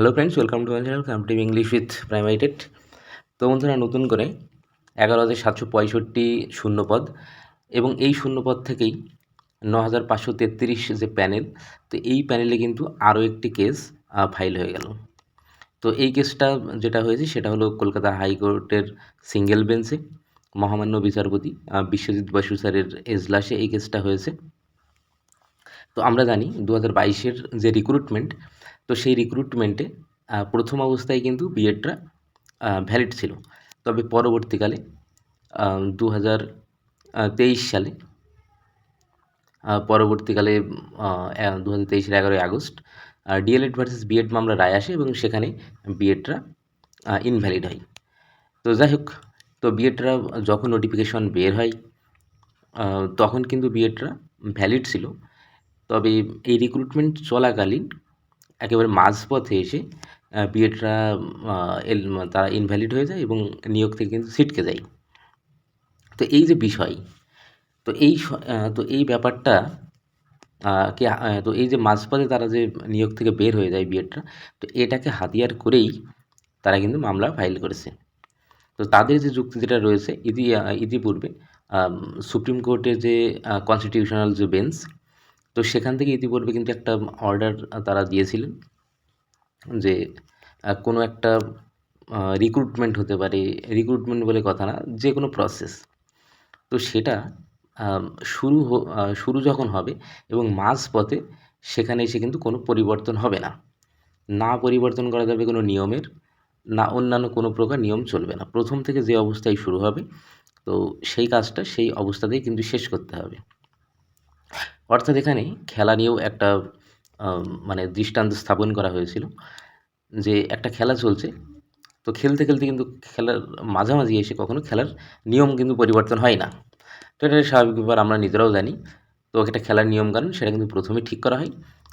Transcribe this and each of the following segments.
Hello friends welcome to my channel competitive English with primary TET তো বন্ধুরা, নতুন করে এগারো হাজার সাতশো পঁয়ষট্টি শূন্যপদ এবং এই শূন্যপদ থেকেই ন হাজার পাঁচশো তেত্রিশ যে প্যানেল তো এই প্যানেলে কিন্তু আরও একটি কেস ফাইল হয়ে গেল। তো এই কেসটা যেটা হয়েছে, সেটা হলো কলকাতা হাইকোর্টের সিঙ্গেল বেঞ্চে মহামান্য বিচারপতি বিশ্বজিৎ বসু স্যারের এজলাসে এই কেসটা হয়েছে। তো আমরা জানি, দু হাজার বাইশের যে রিক্রুটমেন্ট তো সেই রিক্রুটমেন্টে প্রথম অবস্থায় কিন্তু বিএডটা ভ্যালিড ছিল। তবে পরবর্তীকালে দু হাজার তেইশ সালে পরবর্তীকালে দু হাজার তেইশের এগারোই আগস্ট ডিএলএড ভার্সেস বিএড মামলা রায় আসে এবং সেখানে বিএডটা ইনভ্যালিড হয়। তো যাই হোক, তো বিএডটা যখন নোটিফিকেশন বের হয় তখন কিন্তু বিএডটা ভ্যালিড ছিল। তবে এই রিক্রুটমেন্ট চলাকালীন একেবারে মাঝপথে এসে বিএডরা এল, তারা ইনভ্যালিড হয়ে যায় এবং নিয়োগ থেকে কিন্তু ছিটকে যায়। তো এই যে বিষয়, তো এই তো এই ব্যাপারটা কে তো এই যে মাঝপথে তারা যে নিয়োগ থেকে বের হয়ে যায় বিএডটা তো এটাকে হাতিয়ার করেই তারা কিন্তু মামলা ফাইল করেছে। তো তাদের যে যুক্তি যেটা রয়েছে ইতি ইতিপূর্বে সুপ্রিম কোর্টের যে কনস্টিটিউশনাল যে বেঞ্চ তো সেখান থেকে ইতিপূর্বে কিন্তু একটা অর্ডার তারা দিয়েছিলেন যে কোনো একটা রিক্রুটমেন্ট হতে পারে রিক্রুটমেন্ট বলে কথা না যে কোনো প্রসেস তো সেটা শুরু শুরু যখন হবে এবং মাঝপথে সেখানে এসে কিন্তু কোনো পরিবর্তন হবে না। না পরিবর্তন করা যাবে কোনো নিয়মের, না অন্যান্য কোনো প্রকার নিয়ম চলবে না। প্রথম থেকে যে অবস্থায় শুরু হবে, তো সেই কাজটা, সেই অবস্থাতেই কিন্তু শেষ করতে হবে। অর্থাৎ এখানে খেলা নিয়েও একটা মানে দৃষ্টান্ত স্থাপন করা হয়েছিল যে একটা খেলা চলছে। তো খেলতে খেলতে কিন্তু খেলার মাঝামাঝি এসে কখনো খেলার নিয়ম কিন্তু পরিবর্তন হয় না। তো এটা স্বাভাবিক ব্যাপার, আমরা নিজেরাও জানি। তো একটা খেলার নিয়মকানুন, সেটা কিন্তু প্রথমে ঠিক করা হয়।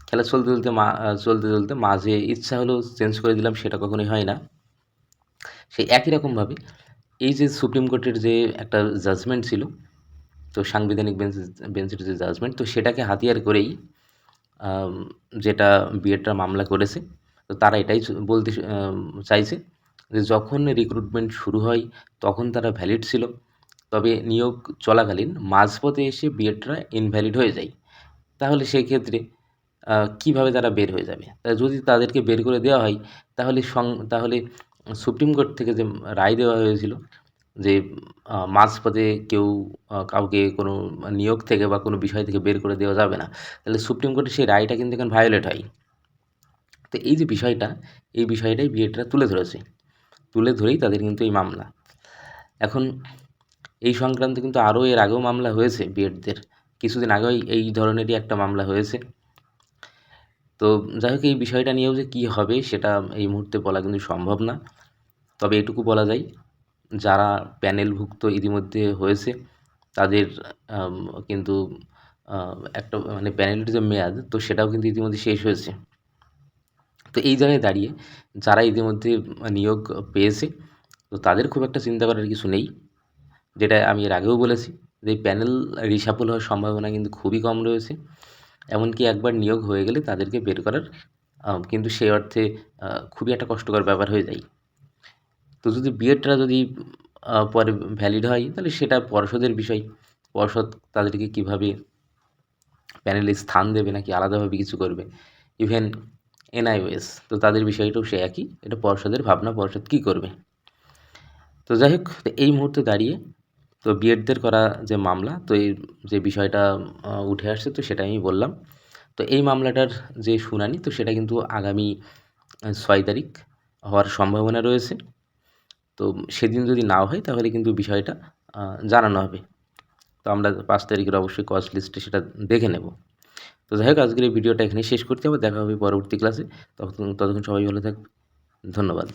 খেলা চলতে চলতে মা, চলতে চলতে মাঝে ইচ্ছা হলো চেঞ্জ করে দিলাম, সেটা কখনোই হয় না। সেই একই রকমভাবে এই যে সুপ্রিম কোর্টের যে একটা জাজমেন্ট ছিল তো সাংবিধানিক বেঞ্চ বেঞ্চের যে জাজমেন্ট তো সেটাকে হাতিয়ার করেই যেটা বিএডটা মামলা করেছে, তো তারা এটাই বলতে চাইছে যে যখন রিক্রুটমেন্ট শুরু হয়, তখন তারা ভ্যালিড ছিল। তবে নিয়োগ চলাকালীন মাঝপথে এসে বিএডটা ইনভ্যালিড হয়ে যায়। তাহলে সেই ক্ষেত্রে কীভাবে তারা বের হয়ে যাবে? তা যদি তাদেরকে বের করে দেওয়া হয়, তাহলে সং, তাহলে সুপ্রিম কোর্ট থেকে যে রায় দেওয়া হয়েছিল যে মাঝপথে কেউ কাউকে কোনো নিয়োগ থেকে বা কোনো বিষয় থেকে বের করে দেওয়া যাবে না। তাহলে সুপ্রিম কোর্টের সেই রায়টা কিন্তু এখন ভায়োলেট হয়। তো এই যে বিষয়টা, এই বিষয়টাই বিএডরা তুলে ধরেছে। তুলে ধরেই তাদের কিন্তু এই মামলা। এখন এই সংক্রান্ত কিন্তু আরও এর আগেও মামলা হয়েছে বিএডদের কিছুদিন আগেও এই ধরনেরই একটা মামলা হয়েছে। তো যাই হোক, এই বিষয়টা নিয়েও যে কী হবে সেটা এই মুহূর্তে বলা কিন্তু সম্ভব না। তবে এটুকু বলা যায় যারা প্যানেলভুক্ত ইতিমধ্যে হয়েছে, তাদের কিন্তু একটা মানে প্যানেলের যে মেয়াদ, তো সেটাও কিন্তু ইতিমধ্যে শেষ হয়েছে। তো এই জায়গায় দাঁড়িয়ে যারা ইতিমধ্যে নিয়োগ পেয়েছে, তো তাদের খুব একটা চিন্তা করার কিছু নেই। যেটা আমি এর আগেও বলেছি, যে প্যানেল রিসাফল হওয়ার সম্ভাবনা কিন্তু খুবই কম রয়েছে। এমনকি একবার নিয়োগ হয়ে গেলে তাদেরকে বের করার কিন্তু সেই অর্থে খুবই একটা কষ্টকর ব্যাপার হয়ে যায়। তো যদি বিএডটা যদি পরে ভ্যালিড হয়, তাহলে সেটা পর্ষদের বিষয়। পর্ষদ তাদেরকে কীভাবে প্যানেলে স্থান দেবে নাকি আলাদাভাবে কিছু করবে? ইভেন এনআইওএস তো তাদের বিষয়টাও সে একই। এটা পর্ষদের ভাবনা পর্ষদ কী করবে? তো যাই হোক এই মুহূর্তে দাঁড়িয়ে তো বিএডদের করা যে মামলা, তো এই যে বিষয়টা উঠে আসছে, তো সেটা আমি বললাম। তো এই মামলাটার যে শুনানি, তো সেটা কিন্তু আগামী ছয় তারিখ হওয়ার সম্ভাবনা রয়েছে। তো সেদিন যদি নাও হয় তাহলে কিন্তু বিষয়টা জানানো হবে। তো আমরা পাঁচ তারিখের অবশ্যই কজ লিস্টে সেটা দেখে নেব। তো যাই হোক, আজকের এই ভিডিওটা এখানে শেষ করতে হবে। দেখা হবে পরবর্তী ক্লাসে তখন ততক্ষণ সবাই ভালো থাকবে। ধন্যবাদ।